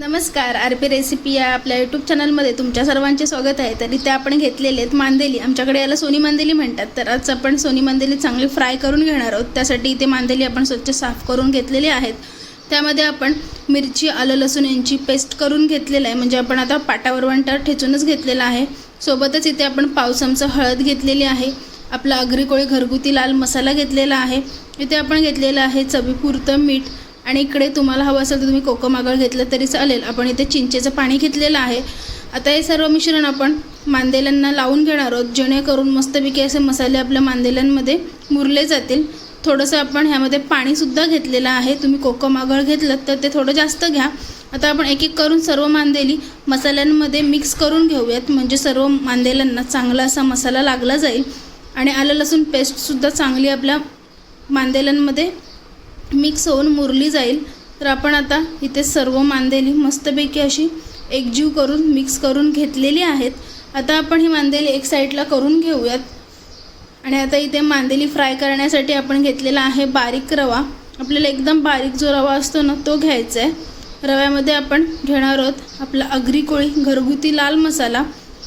नमस्कार R P recipe या आपल्या यूट्यूब चॅनलमध्ये तुमच्या सर्वांचे स्वागत आहे. तर इथे आपण घेतलेले आहेत मांदेली. आमच्याकडे याला सोनी मांदेली म्हणतात. तर आज आपण सोनी मांदेली चांगली फ्राय करून घेणार आहोत. त्यासाठी इथे मांदेली आपण स्वच्छ साफ करून घेतलेली आहेत. त्यामध्ये आपण मिरची आलं लसूण यांची पेस्ट करून घेतलेलं आहे. म्हणजे आपण आता पाटावर वंटा ठेचूनच घेतलेला आहे. सोबतच इथे आपण पाव चमचा हळद घेतलेली आहे. आपला अग्रिकोळी घरगुती लाल मसाला घेतलेला आहे. इथे आपण घेतलेलं आहे चवीपुरतं मीठ. आणि इकडे तुम्हाला हवं असेल तर तुम्ही कोकम आगळ घेतलं तरी चालेल. आपण इथे चिंचेचं पाणी घेतलेलं आहे. आता हे सर्व मिश्रण आपण मांदेल्यांना लावून घेणार आहोत. जेणेकरून मस्तपैकी असे मसाले आपल्या मांदेल्यांमध्ये मुरले जातील. थोडंसं आपण ह्यामध्ये पाणीसुद्धा घेतलेलं आहे. तुम्ही कोकम आगळ घेतलं तर ते थोडं जास्त घ्या. आता आपण एक एक करून सर्व मांदेली मसाल्यांमध्ये मिक्स करून घेऊयात. म्हणजे सर्व मांदेल्यांना चांगला असा मसाला लागला जाईल. आणि आलं लसूण पेस्टसुद्धा चांगली आपल्या मांदेल्यांमध्ये मिक्स होऊन मुरली जाईल. तर आपण आता इथे सर्व मांदेली मस्तपैकी अशी एकजीव करून मिक्स करून घेतलेली आहेत. आता आपण ही मांदेली एक साईडला करून घेऊयात. आणि आता इथे मांदेली फ्राय करण्यासाठी आपण घेतलेला आहे बारीक रवा. आपल्याला एकदम बारीक जो रवा असतो ना तो घ्यायचा आहे. रव्यामध्ये आपण घेणार आहोत आपला अग्री कोळी घरगुती लाल मसाला.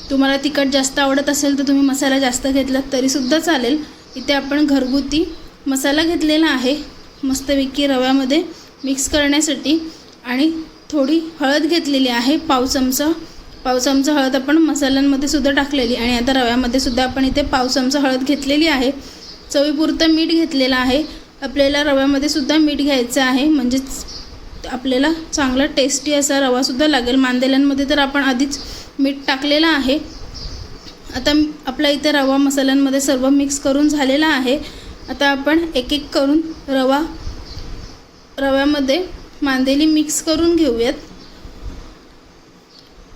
तुम्हाला तिखट जास्त आवडत असेल तर तुम्ही मसाला जास्त घेतलात तरीसुद्धा चालेल. इथे आपण घरगुती मसाला घेतलेला आहे. मस्तपैकी रव्यामध्ये मिक्स करण्यासाठी आणि थोडी हळद घेतलेली आहे पाव चमचा. पाव चमचा हळद आपण मसाल्यांमध्ये सुद्धा टाकलेली आणि आता रव्यामध्ये सुद्धा आपण इथे पाव चमचा हळद घेतलेली आहे. चवीपुरतं मीठ घेतलेलं आहे. आपल्याला रव्यामध्ये सुद्धा मीठ घ्यायचं आहे म्हणजेच आपल्याला चांगला टेस्टी असा रवासुद्धा लागेल. मांदेल्यांमध्ये तर आपण आधीच मीठ टाकलेलं आहे. आता आपला इथे रवा मसाल्यांमध्ये सर्व मिक्स करून झालेला आहे. आता आपण एक एक करून रवा रव्यामध्ये मांदेली मिक्स करून घेऊयात.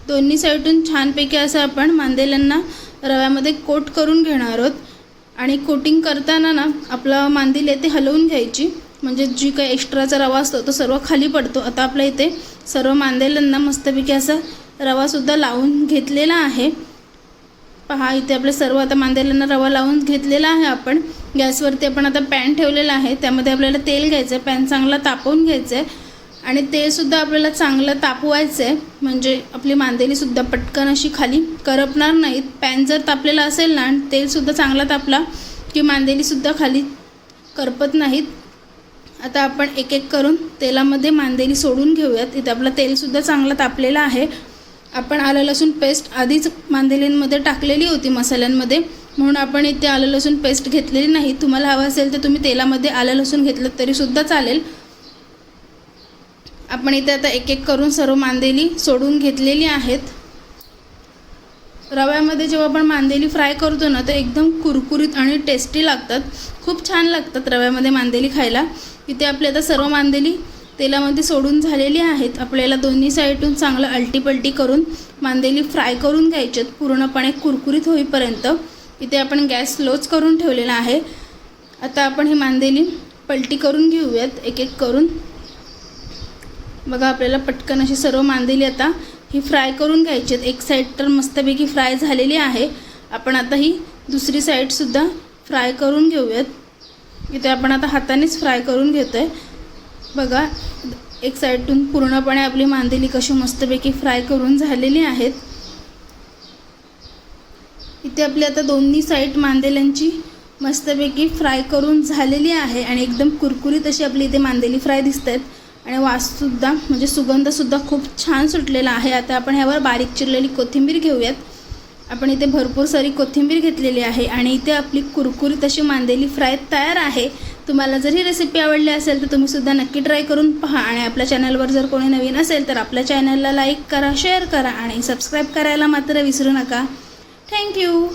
दोन्ही साईडून छानपैकी असं आपण मांदेल्यांना रव्यामध्ये कोट करून घेणार आहोत. आणि कोटिंग करताना ना आपला मांदेली आहे ते हलवून घ्यायची. म्हणजे जी काही एक्स्ट्राचा रवा असतो तो सर्व खाली पडतो. आता आपल्या इथे सर्व मांदेल्यांना मस्तपैकी असा रवासुद्धा लावून घेतलेला आहे. पहा इथे आपलं सर्व आता मांदेल्यांना रवा लावून घेतलेला आहे आपण. गॅसवरती आपण आता पॅन ठेवलेला आहे. त्यामध्ये आपल्याला तेल घ्यायचं आहे पॅन चांगला तापवून घ्यायचं आहे आणि तेलसुद्धा आपल्याला चांगलं तापवायचं आहे म्हणजे आपली मांदेलीसुद्धा पटकन अशी खाली करपणार नाहीत. पॅन जर तापलेला असेल ना आणि तेलसुद्धा चांगला तापला की मांदेलीसुद्धा खाली करपत नाहीत. आता आपण एक एक करून तेलामध्ये मांदेली सोडून घेऊयात. इथे आपलं तेलसुद्धा चांगलं तापलेलं आहे. आपण आलं लसूण पेस्ट आधीच मांदेलींमध्ये टाकलेली होती मसाल्यांमध्ये. म्हणून आपण इथे आलं लसूण पेस्ट घेतलेली नाही. तुम्हाला हवं असेल तर तुम्ही तेलामध्ये आलं लसूण घेतलं तरीसुद्धा चालेल. आपण इथे आता एक एक करून सर्व मांदेली सोडून घेतलेली आहेत. रव्यामध्ये जेव्हा आपण मांदेली फ्राय करतो ना तर एकदम कुरकुरीत आणि टेस्टी लागतात. खूप छान लागतात रव्यामध्ये मांदेली खायला. इथे आपली आता सर्व मांदेली तेलामध्ये सोडून झालेली आहेत. आपल्याला दोन्ही साईडून चांगलं अलटीपलटी करून मांदेली फ्राय करून घ्यायच्यात पूर्णपणे कुरकुरीत होईपर्यंत. इथे आपण गॅस स्लोच करून ठेवलेला आहे. आता आपण ही मांदेली पलटी करून घेऊयात एक एक करून. बघा आपल्याला पटकन अशी सर्व मांदेली आता ही फ्राय करून घ्यायची आहेत एक साईड तर मस्तपैकी फ्राय झालेली आहे. आपण आता ही दुसरी साईडसुद्धा फ्राय करून घेऊयात. इथे आपण आता हातानेच फ्राय करून घेतो आहे बघा एक साईडतून पूर्णपणे आपली मांदेली कशी मस्तपैकी फ्राय करून झालेली आहेत. इथे आपली आता दोन्ही साईड मांदेल्यांची मस्तपैकी फ्राय करून झालेली आहे आणि एकदम कुरकुरीत अशी आपली इथे मांदेली फ्राय दिसत आहेत आणि वाससुद्धा म्हणजे सुगंधसुद्धा खूप छान सुटलेला आहे. आता आपण ह्यावर बारीक चिरलेली कोथिंबीर घेऊयात. आपण इथे भरपूर सारी कोथिंबीर घेतलेली आहे आणि इथे आपली कुरकुरीत अशी मांदेली फ्राय तयार आहे. तुम्हाला जर ही रेसिपी आवडली असेल तर तुम्ही सुद्धा नक्की ट्राय करून पहा आणि आपल्या चॅनलवर जर कोणी नवीन असेल तर आपल्या चॅनलला लाईक करा शेअर करा आणि सबस्क्राईब करायला मात्र विसरू नका. थँक्यू